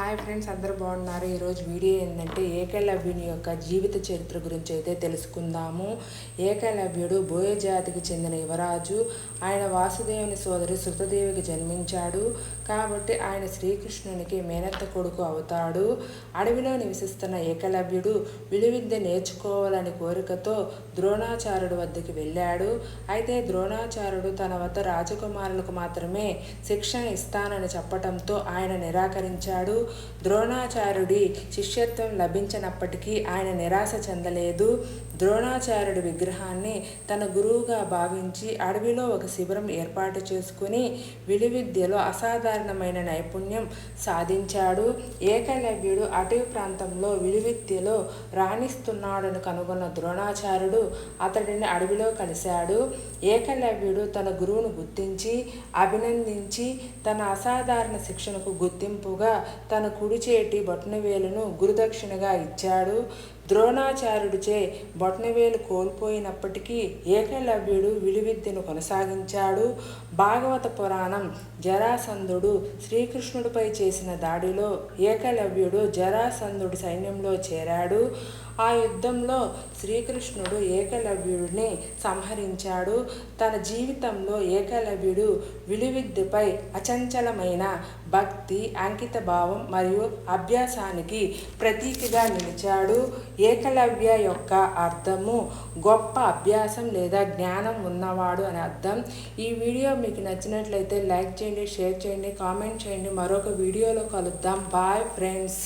Hi friends అందరూ బాగున్నారు. ఈరోజు వీడియో ఏంటంటే ఏకలవ్యుని యొక్క జీవిత చరిత్ర గురించి అయితే తెలుసుకుందాము. ఏకలవ్యుడు బోయ జాతికి చెందిన యువరాజు. ఆయన వాసుదేవుని సోదరి శృతదేవికి జన్మించాడు. కాబట్టి ఆయన శ్రీకృష్ణునికి మేనత్త కొడుకు అవుతాడు. అడవిలో నివసిస్తున్న ఏకలవ్యుడు విలువిద్య నేర్చుకోవాలని కోరికతో ద్రోణాచార్యుడు వద్దకు వెళ్ళాడు. అయితే ద్రోణాచార్యుడు తన వద్ద రాజకుమారులకు మాత్రమే శిక్షణ ఇస్తానని చెప్పటంతో ఆయన నిరాకరించాడు. ద్రోణాచార్యుడి శిష్యత్వం లభించినప్పటికీ ఆయన నిరాశ చెందలేదు. ద్రోణాచార్యుడి విగ్రహాన్ని తన గురువుగా భావించి అడవిలో ఒక శిబిరం ఏర్పాటు చేసుకుని విలువిద్యలో అసాధారణమైన నైపుణ్యం సాధించాడు. ఏకలవ్యుడు అటవీ ప్రాంతంలో విలువిద్యలో రాణిస్తున్నాడని కనుగొన్న ద్రోణాచార్యుడు అతడిని అడవిలో కలిశాడు. ఏకలవ్యుడు తన గురువును గుర్తించి అభినందించి తన అసాధారణ శిక్షణకు గుర్తింపుగా తన కుడి చేటి బొట్నవేలును గురుదక్షిణగా ఇచ్చాడు. ద్రోణాచార్యుడిచే బొట్నవేలు కోల్పోయినప్పటికీ ఏకలవ్యుడు విలువిద్యను కొనసాగించాడు. భాగవత పురాణం జరాసంధుడు శ్రీకృష్ణుడిపై చేసిన దాడిలో ఏకలవ్యుడు జరాసంధుడి సైన్యంలో చేరాడు. ఆ యుద్ధంలో శ్రీకృష్ణుడు ఏకలవ్యుడిని సంహరించాడు. తన జీవితంలో ఏకలవ్యుడు విలువిద్యపై అచంచలమైన భక్తి అంకిత భావం మరియు అభ్యాసానికి ప్రతీకగా నిలిచాడు. ఏకలవ్య యొక్క అర్థము గొప్ప అభ్యాసం లేదా జ్ఞానం ఉన్నవాడు అని అర్థం. ఈ వీడియో మీకు నచ్చినట్లయితే లైక్ చేయండి షేర్ చేయండి కామెంట్ చేయండి. మరొక వీడియోలో కలుద్దాం. Bye friends.